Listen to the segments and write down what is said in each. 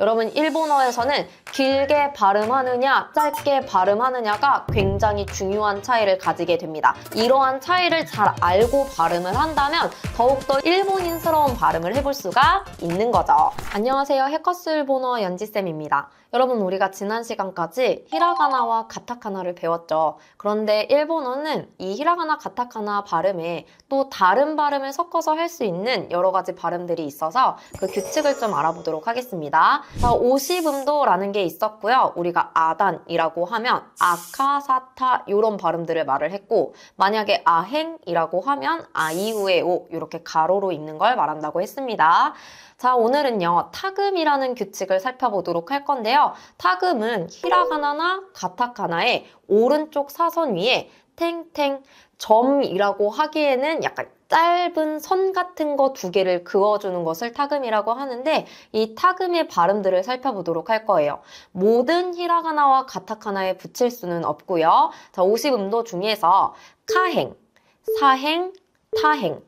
여러분 일본어에서는 길게 발음하느냐 짧게 발음하느냐가 굉장히 중요한 차이를 가지게 됩니다. 이러한 차이를 잘 알고 발음을 한다면 더욱더 일본인스러운 발음을 해볼 수가 있는 거죠. 안녕하세요. 해커스 일본어 연지쌤입니다. 여러분 우리가 지난 시간까지 히라가나와 가타카나를 배웠죠. 그런데 일본어는 이 히라가나 가타카나 발음에 또 다른 발음을 섞어서 할 수 있는 여러 가지 발음들이 있어서 그 규칙을 좀 알아보도록 하겠습니다. 자, 50음도라는 게 있었고요. 우리가 아단이라고 하면 아카사타 이런 발음들을 말을 했고 만약에 아행이라고 하면 아이우에 오 이렇게 가로로 읽는 걸 말한다고 했습니다. 자, 오늘은요, 타금이라는 규칙을 살펴보도록 할 건데요. 타금은 히라가나나 가타카나의 오른쪽 사선 위에 탱탱 점이라고 하기에는 약간 짧은 선 같은 거 두 개를 그어주는 것을 타금이라고 하는데 이 타금의 발음들을 살펴보도록 할 거예요. 모든 히라가나와 가타카나에 붙일 수는 없고요. 자, 50음도 중에서 카행, 사행, 타행,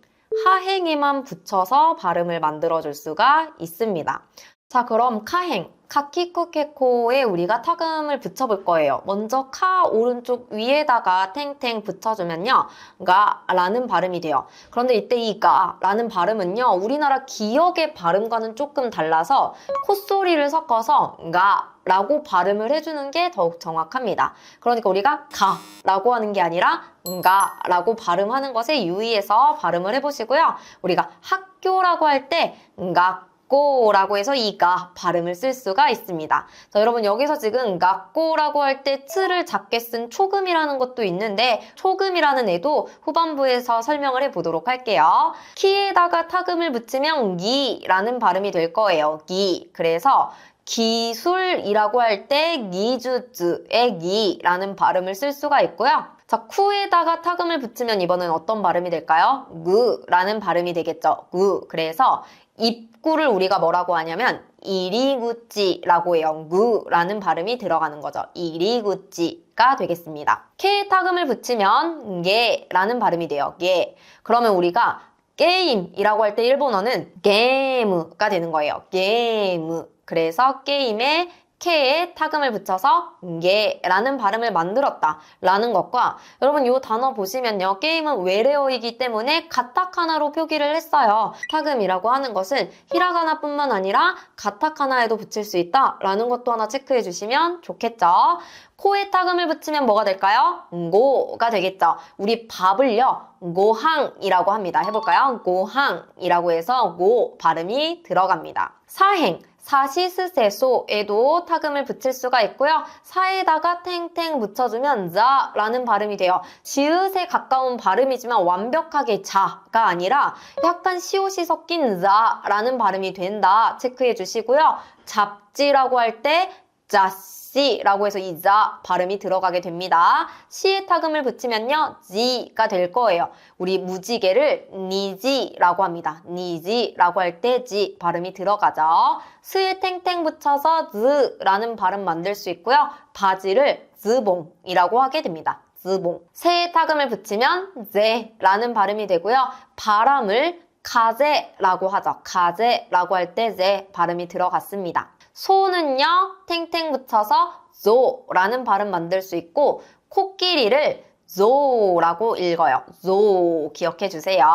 하행에만 붙여서 발음을 만들어줄 수가 있습니다. 자, 그럼 카행, 카키쿠케코에 우리가 타금을 붙여볼 거예요. 먼저 카 오른쪽 위에다가 탱탱 붙여주면요. 가 라는 발음이 돼요. 그런데 이때 이 가 라는 발음은요. 우리나라 기역의 발음과는 조금 달라서 콧소리를 섞어서 가 라고 발음을 해주는 게 더욱 정확합니다. 그러니까 우리가 가 라고 하는 게 아니라 가 라고 발음하는 것에 유의해서 발음을 해보시고요. 우리가 학교라고 할 때 가 고라고 해서 이가 발음을 쓸 수가 있습니다. 자, 여러분 여기서 지금 가꼬라고 할때 트를 작게 쓴 초금이라는 것도 있는데 초금이라는 애도 후반부에서 설명을 해보도록 할게요. 키에다가 타금을 붙이면 기라는 발음이 될 거예요. 기. 그래서 기술이라고 할 때 기주즈의 기라는 발음을 쓸 수가 있고요. 자, 쿠에다가 타금을 붙이면 이번엔 어떤 발음이 될까요? 구라는 발음이 되겠죠. 구. 그래서 입구를 우리가 뭐라고 하냐면 이리구찌라고 해요. 구라는 발음이 들어가는 거죠. 이리구찌가 되겠습니다. 케에 타금을 붙이면 게라는 발음이 돼요. 게. 그러면 우리가 게임이라고 할 때 일본어는 게임가 되는 거예요. 게임. 그래서 게임에 K에 타금을 붙여서 게라는 발음을 만들었다 라는 것과 여러분 이 단어 보시면요. 게임은 외래어이기 때문에 가타카나로 표기를 했어요. 타금이라고 하는 것은 히라가나뿐만 아니라 가타카나에도 붙일 수 있다 라는 것도 하나 체크해 주시면 좋겠죠. 코에 타금을 붙이면 뭐가 될까요? 고가 되겠죠. 우리 밥을요. 고항이라고 합니다. 해볼까요? 고항이라고 해서 고 발음이 들어갑니다. 사행 사시스세소에도 타금을 붙일 수가 있고요. 사에다가 탱탱 붙여주면 자라는 발음이 돼요. 지읒에 가까운 발음이지만 완벽하게 자가 아니라 약간 시옷이 섞인 자라는 발음이 된다. 체크해 주시고요. 잡지라고 할때 자씨라고 해서 이 자 발음이 들어가게 됩니다. 시에 타금을 붙이면요. 지가 될 거예요. 우리 무지개를 니지라고 합니다. 니지라고 할 때 지 발음이 들어가죠. 스에 탱탱 붙여서 ዝ라는 발음 만들 수 있고요. 바지를 즈봉이라고 하게 됩니다. 즈봉. 새에 타금을 붙이면 제라는 발음이 되고요. 바람을 가제라고 하죠. 가제라고 할 때 제 발음이 들어갔습니다. 소는요, 탱탱 붙여서 조라는 발음 만들 수 있고, 코끼리를 조라고 읽어요. 조 기억해 주세요.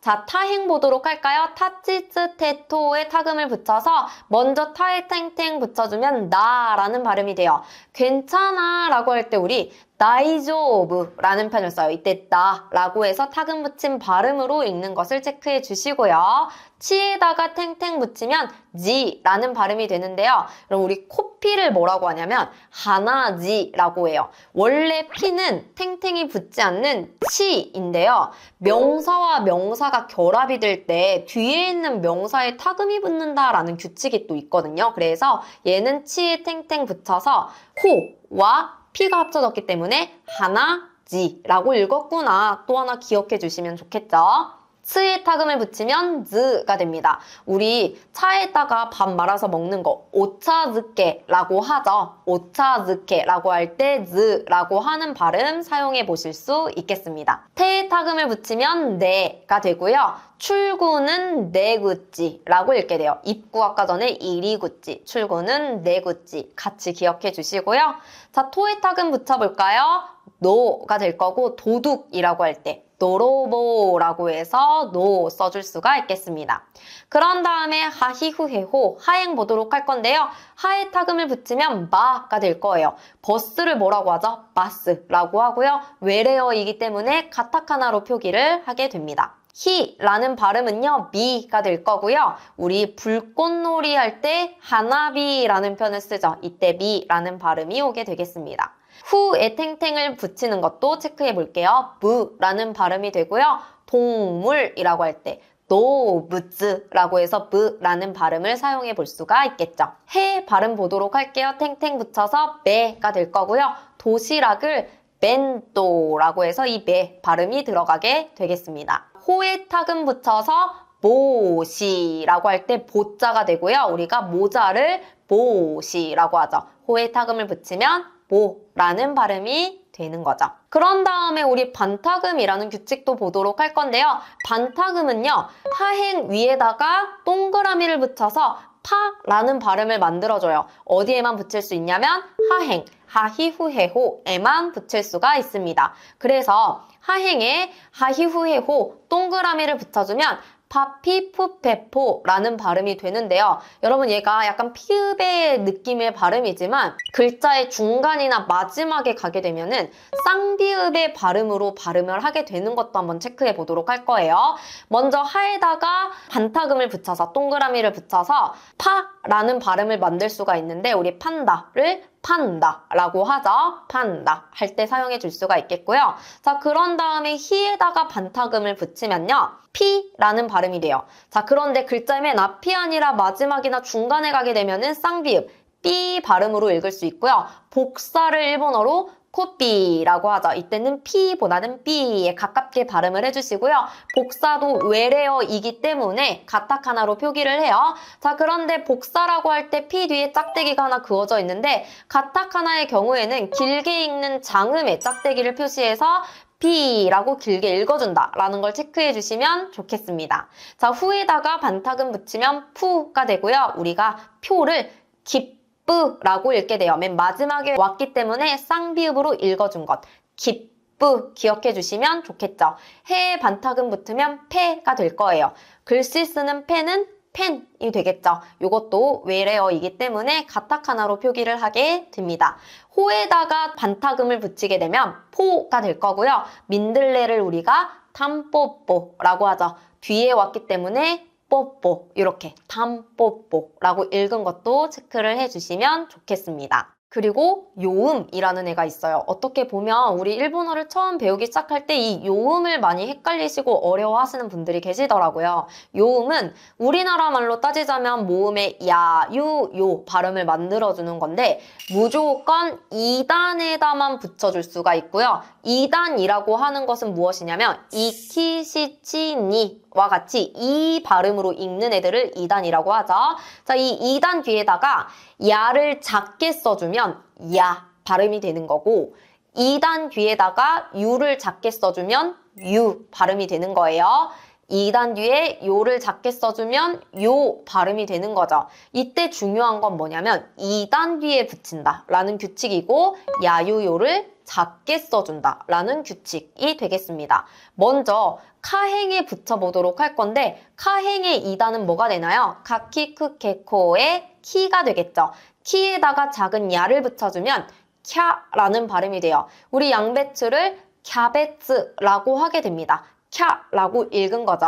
자, 타행 보도록 할까요? 타치츠 테토에 타금을 붙여서 먼저 타에 탱탱 붙여주면 나라는 발음이 돼요. 괜찮아 라고 할 때 우리 다이조브라는 편을 써요. 이때 나라고 해서 타금 붙인 발음으로 읽는 것을 체크해 주시고요. 치에다가 탱탱 붙이면 지라는 발음이 되는데요. 그럼 우리 코피를 뭐라고 하냐면 하나지라고 해요. 원래 피는 탱탱이 붙지 않는 치인데요. 명사와 명사 가 결합이 될 때 뒤에 있는 명사에 타금이 붙는다라는 규칙이 또 있거든요. 그래서 얘는 치에 탱탱 붙여서 호와 피가 합쳐졌기 때문에 하나 지라고 읽었구나 또 하나 기억해 주시면 좋겠죠. 스에 타금을 붙이면 즈가 됩니다. 우리 차에다가 밥 말아서 먹는 거 오차즈케라고 하죠. 오차즈케라고 할 때 즈라고 하는 발음 사용해 보실 수 있겠습니다. 테에 타금을 붙이면 네가 되고요. 출구는 네구찌라고 읽게 돼요. 입구 아까 전에 이리구찌, 출구는 네구찌 같이 기억해 주시고요. 자, 토에 타금 붙여볼까요? 노가 될 거고 도둑이라고 할 때 노로보라고 해서 노 써줄 수가 있겠습니다. 그런 다음에 하히후해호 하행 보도록 할 건데요. 하에 타금을 붙이면 마가 될 거예요. 버스를 뭐라고 하죠? 바스라고 하고요. 외래어이기 때문에 가타카나로 표기를 하게 됩니다. 히라는 발음은요 미가 될 거고요 우리 불꽃놀이 할 때 하나비라는 표현을 쓰죠 이때 미라는 발음이 오게 되겠습니다 후에 탱탱을 붙이는 것도 체크해 볼게요 무라는 발음이 되고요 동물이라고 할 때 노브즈라고 해서 브라는 발음을 사용해 볼 수가 있겠죠. 해 발음 보도록 할게요. 탱탱 붙여서 매가 될 거고요. 도시락을 벤또라고 해서 이매 발음이 들어가게 되겠습니다. 호에 타금 붙여서 모시라고 할 때 보자가 되고요. 우리가 모자를 모시라고 하죠. 호에 타금을 붙이면 모라는 발음이 되는 거죠. 그런 다음에 우리 반타금이라는 규칙도 보도록 할 건데요. 반타금은요. 하행 위에다가 동그라미를 붙여서 파라는 발음을 만들어줘요. 어디에만 붙일 수 있냐면 하행, 하히후해호에만 붙일 수가 있습니다. 그래서 하행에 하히후해호 동그라미를 붙여주면 파피푸페포라는 발음이 되는데요. 여러분 얘가 약간 피읍의 느낌의 발음이지만 글자의 중간이나 마지막에 가게 되면은 쌍비읍의 발음으로 발음을 하게 되는 것도 한번 체크해 보도록 할 거예요. 먼저 하에다가 반타금을 붙여서 동그라미를 붙여서 파라는 발음을 만들 수가 있는데 우리 판다를 판다 라고 하죠. 판다 할 때 사용해 줄 수가 있겠고요. 자, 그런 다음에 히에다가 반타금을 붙이면요. 피라는 발음이 돼요. 자, 그런데 글자 맨 앞이 아니라 마지막이나 중간에 가게 되면은 쌍비읍 삐 발음으로 읽을 수 있고요. 복사를 일본어로 코피라고 하죠. 이때는 P보다는 B에 가깝게 발음을 해주시고요. 복사도 외래어이기 때문에 가타카나로 표기를 해요. 자, 그런데 복사라고 할 때 P 뒤에 짝대기가 하나 그어져 있는데 가타카나의 경우에는 길게 읽는 장음에 짝대기를 표시해서 P라고 길게 읽어준다 라는 걸 체크해 주시면 좋겠습니다. 자, 후에다가 반타금 붙이면 푸가 되고요. 우리가 표를 깊 기쁘라고 읽게 돼요. 맨 마지막에 왔기 때문에 쌍비읍으로 읽어준 것. 기쁘 기억해 주시면 좋겠죠. 해에 반타금 붙으면 패가 될 거예요. 글씨 쓰는 패는 펜이 되겠죠. 이것도 외래어이기 때문에 가타카나로 표기를 하게 됩니다. 호에다가 반타금을 붙이게 되면 포가 될 거고요. 민들레를 우리가 탐뽀뽀라고 하죠. 뒤에 왔기 때문에 뽀뽀 이렇게 담뽀뽀라고 읽은 것도 체크를 해주시면 좋겠습니다. 그리고 요음이라는 애가 있어요. 어떻게 보면 우리 일본어를 처음 배우기 시작할 때 이 요음을 많이 헷갈리시고 어려워하시는 분들이 계시더라고요. 요음은 우리나라 말로 따지자면 모음의 야, 유, 요 발음을 만들어주는 건데 무조건 2단에다만 붙여줄 수가 있고요. 2단이라고 하는 것은 무엇이냐면 이키시치니 와 같이 이 발음으로 읽는 애들을 2단이라고 하죠. 자, 이 2단 뒤에다가 야를 작게 써주면 야 발음이 되는 거고 2단 뒤에다가 유를 작게 써주면 유 발음이 되는 거예요. 2단 뒤에 요를 작게 써주면 요 발음이 되는 거죠. 이때 중요한 건 뭐냐면 2단 뒤에 붙인다 라는 규칙이고 야유요를 작게 써준다 라는 규칙이 되겠습니다. 먼저 카행에 붙여보도록 할 건데 카행의 2단은 뭐가 되나요? 카키크케코의 키가 되겠죠. 키에다가 작은 야를 붙여주면 캬라는 발음이 돼요. 우리 양배추를 캬베츠라고 하게 됩니다. 캬라고 읽은 거죠.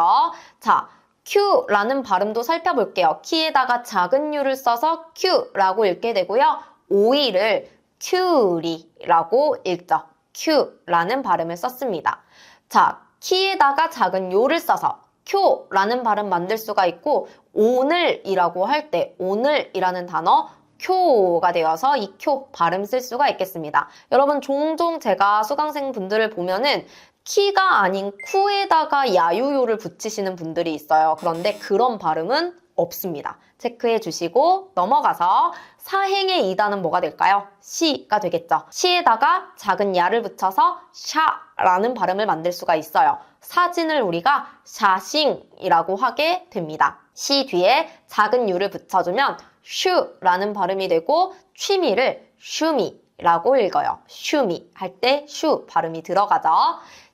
자, 큐라는 발음도 살펴볼게요. 키에다가 작은 유를 써서 큐라고 읽게 되고요. 오이를 큐리라고 읽죠. 큐라는 발음을 썼습니다. 자, 키에다가 작은 요를 써서 쿄라는 발음 만들 수가 있고 오늘이라고 할 때 오늘이라는 단어 쿄가 되어서 이 쿄 발음 쓸 수가 있겠습니다. 여러분 종종 제가 수강생 분들을 보면은 키가 아닌 쿠에다가 야유요를 붙이시는 분들이 있어요. 그런데 그런 발음은 없습니다. 체크해 주시고 넘어가서 사행의 이단은 뭐가 될까요? 시가 되겠죠. 시에다가 작은 야를 붙여서 샤라는 발음을 만들 수가 있어요. 사진을 우리가 샤싱이라고 하게 됩니다. 시 뒤에 작은 유를 붙여주면 슈라는 발음이 되고 취미를 슈미 라고 읽어요. 슈미 할 때 슈 발음이 들어가죠.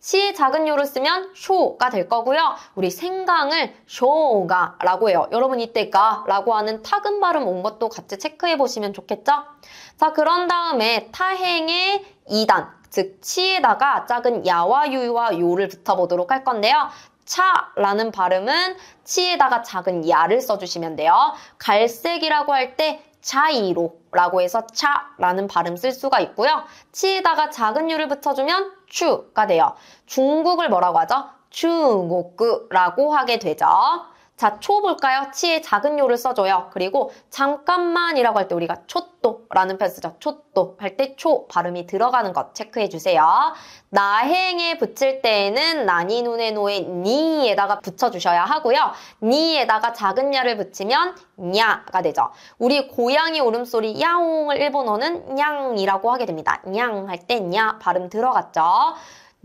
시에 작은 요를 쓰면 쇼가 될 거고요. 우리 생강을 쇼가 라고 해요. 여러분 이때 가 라고 하는 타금 발음 온 것도 같이 체크해 보시면 좋겠죠? 자 그런 다음에 타행의 2단 즉 치에다가 작은 야와 유와 요를 붙여보도록 할 건데요. 차라는 발음은 치에다가 작은 야를 써주시면 돼요. 갈색이라고 할 때 차이로라고 해서 차라는 발음 쓸 수가 있고요. 치에다가 작은 유를 붙여주면 추가 돼요. 중국을 뭐라고 하죠? 중국구라고 하게 되죠. 자, 초 볼까요? 치에 작은 요를 써줘요. 그리고 잠깐만이라고 할 때 우리가 초또라는 표현 쓰죠. 초또 할 때 초 발음이 들어가는 것 체크해 주세요. 나행에 붙일 때에는 나니 눈에 노에 니에다가 붙여주셔야 하고요. 니에다가 작은 야를 붙이면 냐가 되죠. 우리 고양이 울음소리 야옹을 일본어는 냥이라고 하게 됩니다. 냥 할 때 냐 발음 들어갔죠.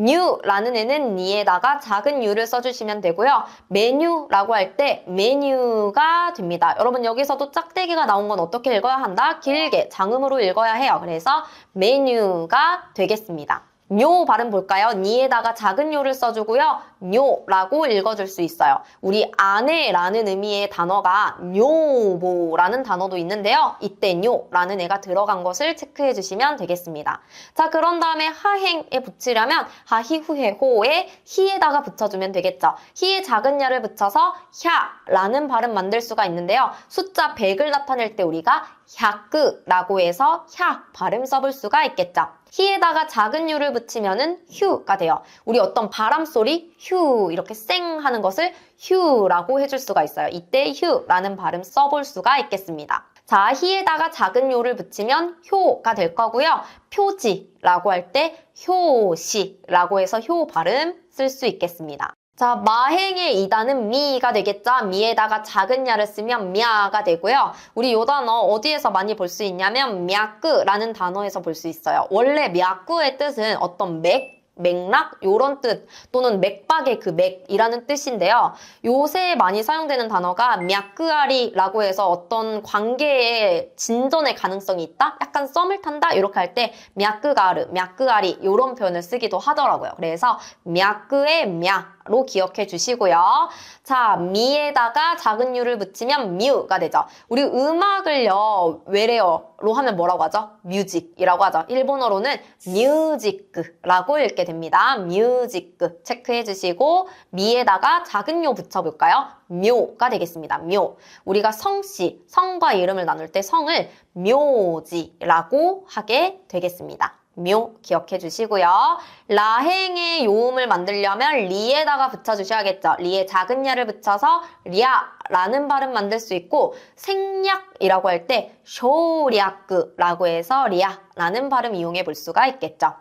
뉴라는 애는 니에다가 작은 유를 써주시면 되고요. 메뉴라고 할 때 메뉴가 됩니다. 여러분 여기서도 짝대기가 나온 건 어떻게 읽어야 한다? 길게 장음으로 읽어야 해요. 그래서 메뉴가 되겠습니다. 뇨 발음 볼까요? 니에다가 작은 요를 써주고요. 뇨라고 읽어줄 수 있어요. 우리 아내라는 의미의 단어가 뇨보라는 단어도 있는데요. 이때 뇨라는 애가 들어간 것을 체크해 주시면 되겠습니다. 자, 그런 다음에 하행에 붙이려면 하히후해 호에 히에다가 붙여주면 되겠죠. 히에 작은 야를 붙여서 샤라는 발음 만들 수가 있는데요. 숫자 100을 나타낼 때 우리가 샤크라고 해서 샤 발음 써볼 수가 있겠죠. 히에다가 작은 유를 붙이면은 휴가 돼요. 우리 어떤 바람 소리 휴 이렇게 쌩 하는 것을 휴라고 해줄 수가 있어요. 이때 휴라는 발음 써볼 수가 있겠습니다. 자, 히에다가 작은 요를 붙이면 효가 될 거고요. 표지라고 할 때 효시라고 해서 효 발음 쓸 수 있겠습니다. 자, 마행의 이단은 미가 되겠죠. 미에다가 작은 야를 쓰면 미아가 되고요. 우리 요 단어 어디에서 많이 볼 수 있냐면 미아끄라는 단어에서 볼 수 있어요. 원래 미아끄의 뜻은 어떤 맥 맥락 요런 뜻 또는 맥박의 그 맥이라는 뜻인데요. 요새 많이 사용되는 단어가 미아끄아리라고 해서 어떤 관계의 진전의 가능성이 있다? 약간 썸을 탄다? 이렇게 할 때 미아끄가르, 미아끄아리 요런 표현을 쓰기도 하더라고요. 그래서 미아끄의 미아 로 기억해 주시고요. 자, 미에다가 작은 유를 붙이면 뮤가 되죠. 우리 음악을요, 외래어로 하면 뭐라고 하죠? 뮤직이라고 하죠. 일본어로는 뮤직라고 읽게 됩니다. 뮤직 체크해 주시고 미에다가 작은 요 붙여볼까요? 묘가 되겠습니다. 묘. 우리가 성씨, 성과 이름을 나눌 때 성을 묘지라고 하게 되겠습니다. 묘 기억해 주시고요. 라행의 요음을 만들려면 리에다가 붙여 주셔야겠죠. 리에 작은 야를 붙여서 리아라는 발음 만들 수 있고 생략이라고 할 때 쇼리아크라고 해서 리아라는 발음 이용해 볼 수가 있겠죠.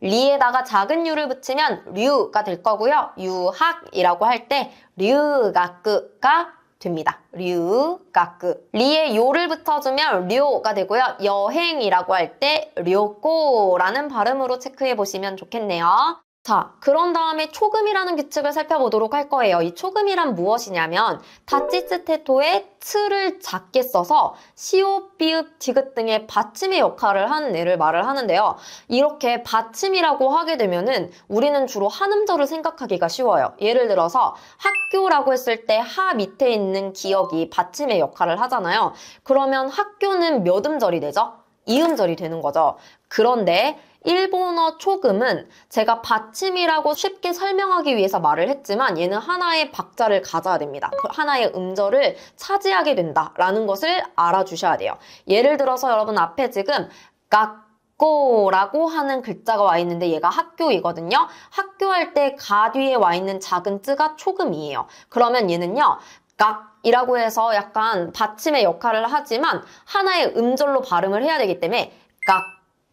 리에다가 작은 유를 붙이면 류가 될 거고요. 유학이라고 할 때 류가크가 됩니다. 류, 가크. 리에 요를 붙여주면 료가 되고요. 여행이라고 할 때 료꼬라는 발음으로 체크해 보시면 좋겠네요. 자, 그런 다음에 초금이라는 규칙을 살펴보도록 할 거예요. 이 초금이란 무엇이냐면 다치스테토의 틀을 작게 써서 시옷, 비읍, 디귿 등의 받침의 역할을 하는 애를 말을 하는데요. 이렇게 받침이라고 하게 되면은 우리는 주로 한음절을 생각하기가 쉬워요. 예를 들어서 학교라고 했을 때 하 밑에 있는 기억이 받침의 역할을 하잖아요. 그러면 학교는 몇 음절이 되죠? 이음절이 되는 거죠. 그런데 일본어 초금은 제가 받침이라고 쉽게 설명하기 위해서 말을 했지만 얘는 하나의 박자를 가져야 됩니다. 그 하나의 음절을 차지하게 된다라는 것을 알아주셔야 돼요. 예를 들어서 여러분 앞에 지금 학교라고 하는 글자가 와 있는데 얘가 학교이거든요. 학교 할 때 가 뒤에 와 있는 작은 쯔가 초금이에요. 그러면 얘는요. 각이라고 해서 약간 받침의 역할을 하지만 하나의 음절로 발음을 해야 되기 때문에 각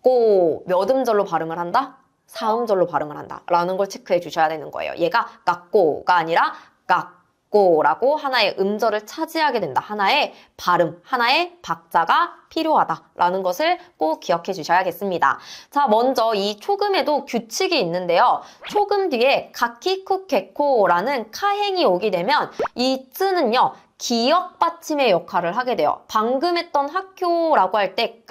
고, 몇 음절로 발음을 한다? 사음절로 발음을 한다 라는 걸 체크해 주셔야 되는 거예요. 얘가 깎고가 아니라 깎고라고 하나의 음절을 차지하게 된다. 하나의 발음, 하나의 박자가 필요하다라는 것을 꼭 기억해 주셔야겠습니다. 자, 먼저 이 초금에도 규칙이 있는데요. 초금 뒤에 가키쿠케코라는 카행이 오게 되면 이 쯔는요. 기억 받침의 역할을 하게 돼요. 방금 했던 학교라고 할 때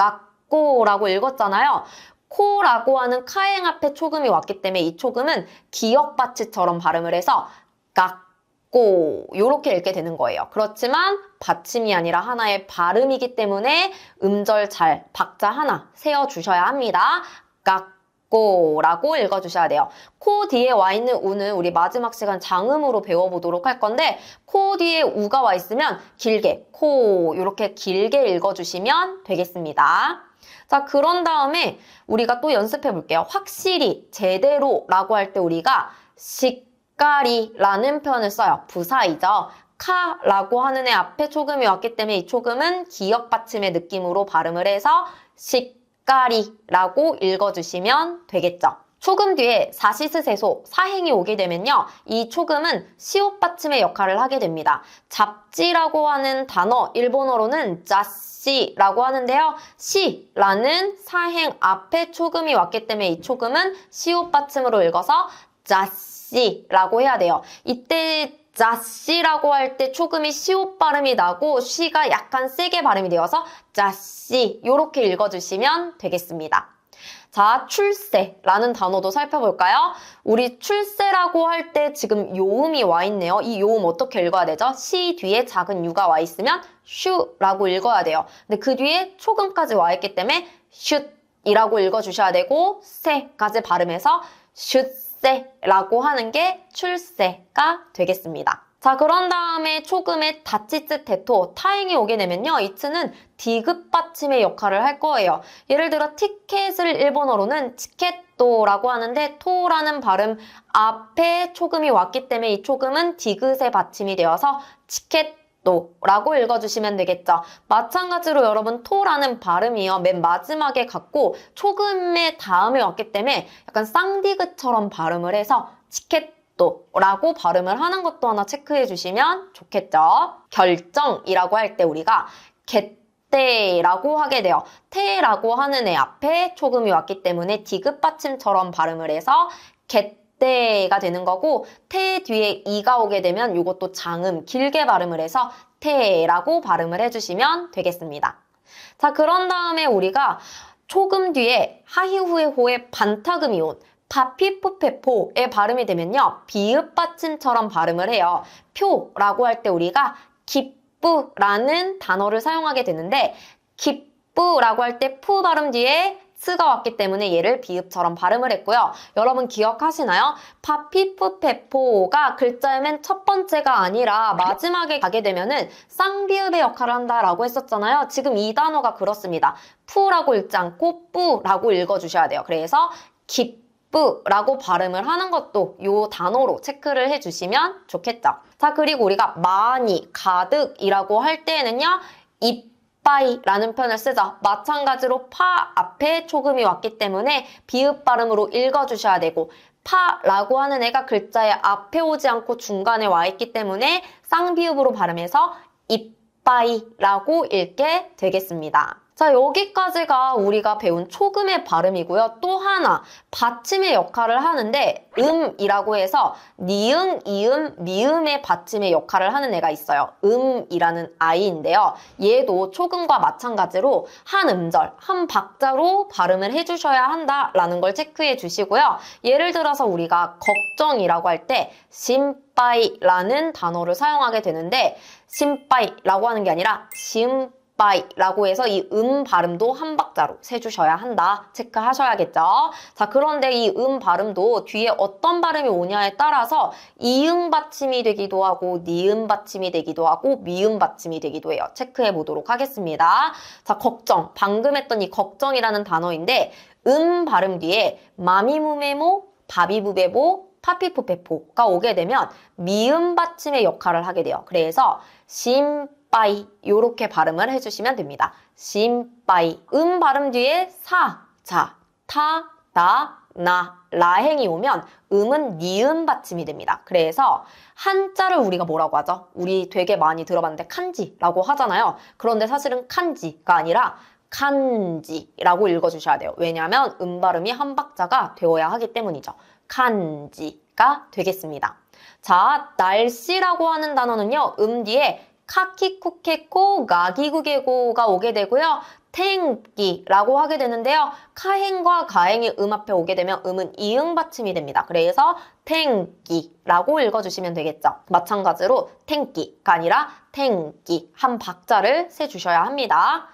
깎고라고 읽었잖아요. 코라고 하는 카행 앞에 초금이 왔기 때문에 이 초금은 기억 받침처럼 발음을 해서 깎고 이렇게 읽게 되는 거예요. 그렇지만 받침이 아니라 하나의 발음이기 때문에 음절 잘 박자 하나 세워 주셔야 합니다. 깎고라고 읽어주셔야 돼요. 코 뒤에 와 있는 우는 우리 마지막 시간 장음으로 배워보도록 할 건데 코 뒤에 우가 와 있으면 길게 코 이렇게 길게 읽어주시면 되겠습니다. 자, 그런 다음에 우리가 또 연습해 볼게요. 확실히, 제대로 라고 할 때 우리가 식가리라는 표현을 써요. 부사이죠. 카라고 하는 애 앞에 초금이 왔기 때문에 이 초금은 기억 받침의 느낌으로 발음을 해서 식가리라고 읽어주시면 되겠죠. 초금 뒤에 사시스세소, 사행이 오게 되면요. 이 초금은 시옷 받침의 역할을 하게 됩니다. 잡지라고 하는 단어, 일본어로는 자 시라고 하는데요. 시라는 사행 앞에 초금이 왔기 때문에 이 초금은 시옷 받침으로 읽어서 자시라고 해야 돼요. 이때 자시라고 할 때 초금이 시옷 발음이 나고 시가 약간 세게 발음이 되어서 자시 이렇게 읽어주시면 되겠습니다. 자, 출세라는 단어도 살펴볼까요? 우리 출세라고 할 때 지금 요음이 와 있네요. 이 요음 어떻게 읽어야 되죠? 시 뒤에 작은 유가 와 있으면 슈라고 읽어야 돼요. 근데 그 뒤에 초금까지 와 있기 때문에 슛이라고 읽어주셔야 되고 세까지 발음해서 슛세라고 하는 게 출세가 되겠습니다. 자, 그런 다음에 초금의 다치츠 테토, 타행이 오게 되면요. 이 츠는 디귿 받침의 역할을 할 거예요. 예를 들어 티켓을 일본어로는 치켓도라고 하는데 토라는 발음 앞에 초금이 왔기 때문에 이 초금은 디귿의 받침이 되어서 치켓도라고 읽어주시면 되겠죠. 마찬가지로 여러분 토라는 발음이요. 맨 마지막에 갖고 초금의 다음에 왔기 때문에 약간 쌍디귿처럼 발음을 해서 치켓 라고 발음을 하는 것도 하나 체크해 주시면 좋겠죠. 결정이라고 할 때 우리가 개떼라고 하게 돼요. 태라고 하는 애 앞에 초금이 왔기 때문에 디귿 받침처럼 발음을 해서 개떼가 되는 거고 태 뒤에 이가 오게 되면 이것도 장음 길게 발음을 해서 태라고 발음을 해주시면 되겠습니다. 자 그런 다음에 우리가 초금 뒤에 하히후의 호에 반타금이 온 파피푸페포의 발음이 되면요. 비읍 받침처럼 발음을 해요. 표라고 할 때 우리가 기쁘라는 단어를 사용하게 되는데 기쁘라고 할 때 푸 발음 뒤에 스가 왔기 때문에 얘를 비읍처럼 발음을 했고요. 여러분 기억하시나요? 파피푸페포가 글자의 맨 첫 번째가 아니라 마지막에 가게 되면은 쌍비읍의 역할을 한다라고 했었잖아요. 지금 이 단어가 그렇습니다. 푸라고 읽지 않고 뿌라고 읽어주셔야 돼요. 그래서 기 라고 발음을 하는 것도 이 단어로 체크를 해주시면 좋겠죠. 자, 그리고 우리가 많이, 가득이라고 할 때에는요, 이빠이라는 표현을 쓰죠. 마찬가지로 파 앞에 초금이 왔기 때문에 비읍 발음으로 읽어주셔야 되고, 파라고 하는 애가 글자의 앞에 오지 않고 중간에 와 있기 때문에 쌍비읍으로 발음해서 이빠이라고 읽게 되겠습니다. 자, 여기까지가 우리가 배운 초금의 발음이고요. 또 하나, 받침의 역할을 하는데 음이라고 해서 니응, 이음, 미음의 받침의 역할을 하는 애가 있어요. 음이라는 아이인데요. 얘도 초금과 마찬가지로 한 음절, 한 박자로 발음을 해주셔야 한다라는 걸 체크해 주시고요. 예를 들어서 우리가 걱정이라고 할 때 심빠이라는 단어를 사용하게 되는데 심빠이라고 하는 게 아니라 심 by라고 해서 이 음 발음도 한 박자로 세주셔야 한다. 체크하셔야겠죠. 자, 그런데 이 음 발음도 뒤에 어떤 발음이 오냐에 따라서 이응 받침이 되기도 하고 니은 받침이 되기도 하고 미음 받침이 되기도 해요. 체크해 보도록 하겠습니다. 자, 걱정. 방금 했던 이 걱정이라는 단어인데 음 발음 뒤에 마미무메모, 바비부베보, 파피푸페포가 오게 되면 미음 받침의 역할을 하게 돼요. 그래서 심 빠이 이렇게 발음을 해주시면 됩니다. 심빠이 음 발음 뒤에 사, 자, 타, 나, 나, 라행이 오면 음은 니은 받침이 됩니다. 그래서 한자를 우리가 뭐라고 하죠? 우리 되게 많이 들어봤는데 칸지라고 하잖아요. 그런데 사실은 칸지가 아니라 칸지라고 읽어주셔야 돼요. 왜냐하면 음 발음이 한 박자가 되어야 하기 때문이죠. 칸지가 되겠습니다. 자, 날씨라고 하는 단어는요, 음 뒤에 카키쿠케코, 가기구게고가 오게 되고요. 탱기라고 하게 되는데요. 카행과 가행이 음 앞에 오게 되면 음은 이응 받침이 됩니다. 그래서 탱기라고 읽어주시면 되겠죠. 마찬가지로 탱기가 아니라 탱기 한 박자를 세주셔야 합니다.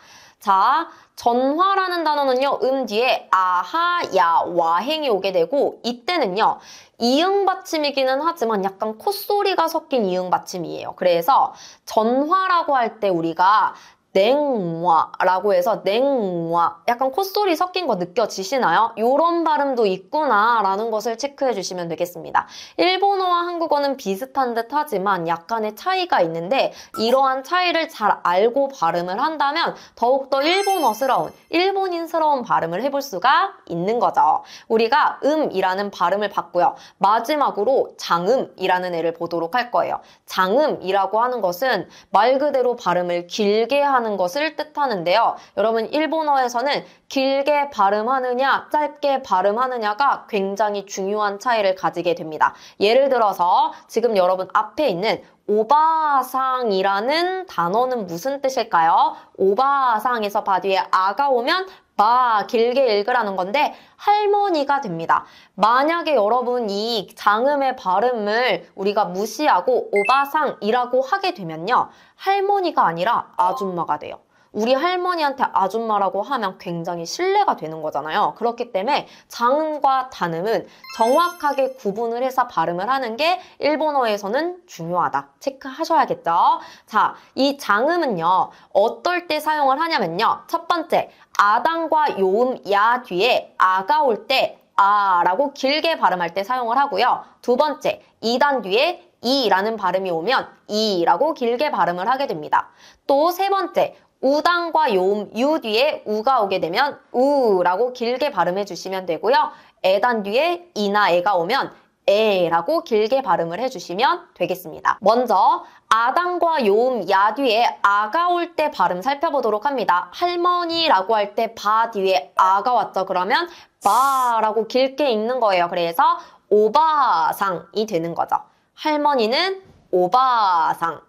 자, 전화라는 단어는요, 음 뒤에 아하, 야, 와행이 오게 되고, 이때는요, 이응 받침이기는 하지만 약간 콧소리가 섞인 이응 받침이에요. 그래서 전화라고 할 때 우리가 냉화라고 해서 냉화 약간 콧소리 섞인 거 느껴지시나요? 이런 발음도 있구나라는 것을 체크해 주시면 되겠습니다. 일본어와 한국어는 비슷한 듯 하지만 약간의 차이가 있는데 이러한 차이를 잘 알고 발음을 한다면 더욱더 일본어스러운 일본인스러운 발음을 해볼 수가 있는 거죠. 우리가 음이라는 발음을 봤고요. 마지막으로 장음이라는 애를 보도록 할 거예요. 장음이라고 하는 것은 말 그대로 발음을 길게 하는 것을 뜻하는데요. 여러분 일본어에서는 길게 발음하느냐 짧게 발음하느냐가 굉장히 중요한 차이를 가지게 됩니다. 예를 들어서 지금 여러분 앞에 있는 오바상이라는 단어는 무슨 뜻일까요? 오바상에서 바 뒤에 아가 오면 바 길게 읽으라는 건데 할머니가 됩니다. 만약에 여러분 이 장음의 발음을 우리가 무시하고 오바상이라고 하게 되면요. 할머니가 아니라 아줌마가 돼요. 우리 할머니한테 아줌마라고 하면 굉장히 신뢰가 되는 거잖아요. 그렇기 때문에 장음과 단음은 정확하게 구분을 해서 발음을 하는 게 일본어에서는 중요하다. 체크하셔야겠죠? 자, 이 장음은요, 어떨 때 사용을 하냐면요. 첫 번째, 아당과 요음 야 뒤에 아가 올때 아 라고 길게 발음할 때 사용을 하고요. 두 번째, 이단 뒤에 이라는 발음이 오면 이라고 길게 발음을 하게 됩니다. 또 세 번째, 우당과 요음 유 뒤에 우가 오게 되면 우라고 길게 발음해 주시면 되고요. 에단 뒤에 이나 에가 오면 에라고 길게 발음을 해주시면 되겠습니다. 먼저 아당과 요음 야 뒤에 아가 올 때 발음 살펴보도록 합니다. 할머니라고 할 때 바 뒤에 아가 왔죠. 그러면 바라고 길게 읽는 거예요. 그래서 오바상이 되는 거죠. 할머니는 오바상,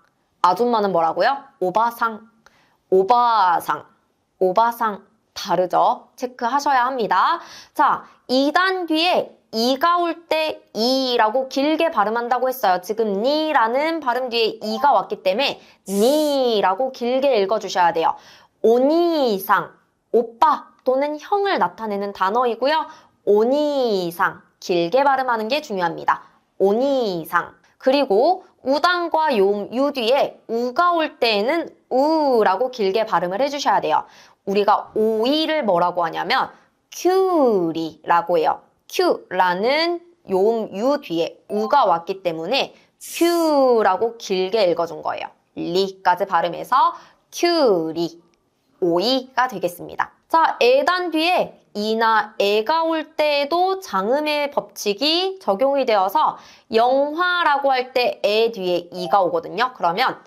아줌마는 뭐라고요? 오바상, 오바상, 오바상 다르죠? 체크하셔야 합니다. 자, 2단 뒤에 이가 올 때 이라고 길게 발음한다고 했어요. 지금 니라는 발음 뒤에 이가 왔기 때문에 니라고 길게 읽어주셔야 돼요. 오니상, 오빠 또는 형을 나타내는 단어이고요. 오니상, 길게 발음하는 게 중요합니다. 오니상. 그리고 우단과 용, 유 뒤에 우가 올 때에는 우라고 길게 발음을 해주셔야 돼요. 우리가 오이를 뭐라고 하냐면 큐리라고 해요. 큐라는 요음 유 뒤에 우가 왔기 때문에 큐라고 길게 읽어준 거예요. 리까지 발음해서 큐리 오이가 되겠습니다. 자, 에단 뒤에 이나 에가 올 때에도 장음의 법칙이 적용이 되어서 영화라고 할 때 에 뒤에 이가 오거든요. 그러면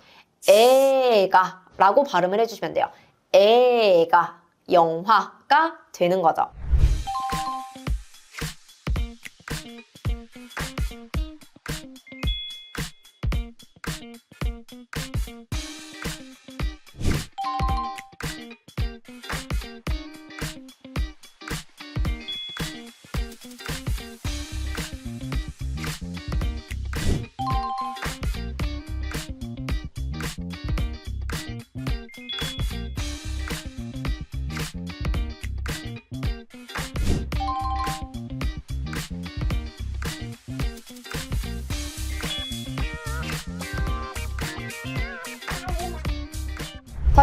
에가 라고 발음을 해주시면 돼요. 에가 영화가 되는 거죠.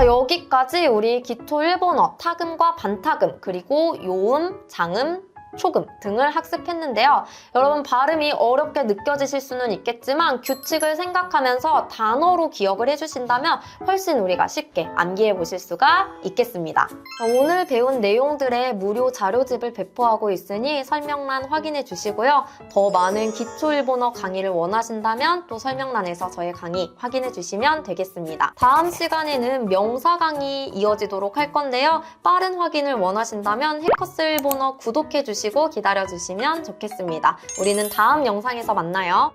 여기까지 우리 기초 일본어 타금과 반타금, 그리고 요음, 장음, 초금 등을 학습했는데요. 여러분 발음이 어렵게 느껴지실 수는 있겠지만 규칙을 생각하면서 단어로 기억을 해주신다면 훨씬 우리가 쉽게 암기해 보실 수가 있겠습니다. 오늘 배운 내용들의 무료 자료집을 배포하고 있으니 설명란 확인해 주시고요. 더 많은 기초 일본어 강의를 원하신다면 또 설명란에서 저의 강의 확인해 주시면 되겠습니다. 다음 시간에는 명사 강의 이어지도록 할 건데요. 빠른 확인을 원하신다면 해커스 일본어 구독해 주시고 기다려 주시면 좋겠습니다. 우리는 다음 영상에서 만나요.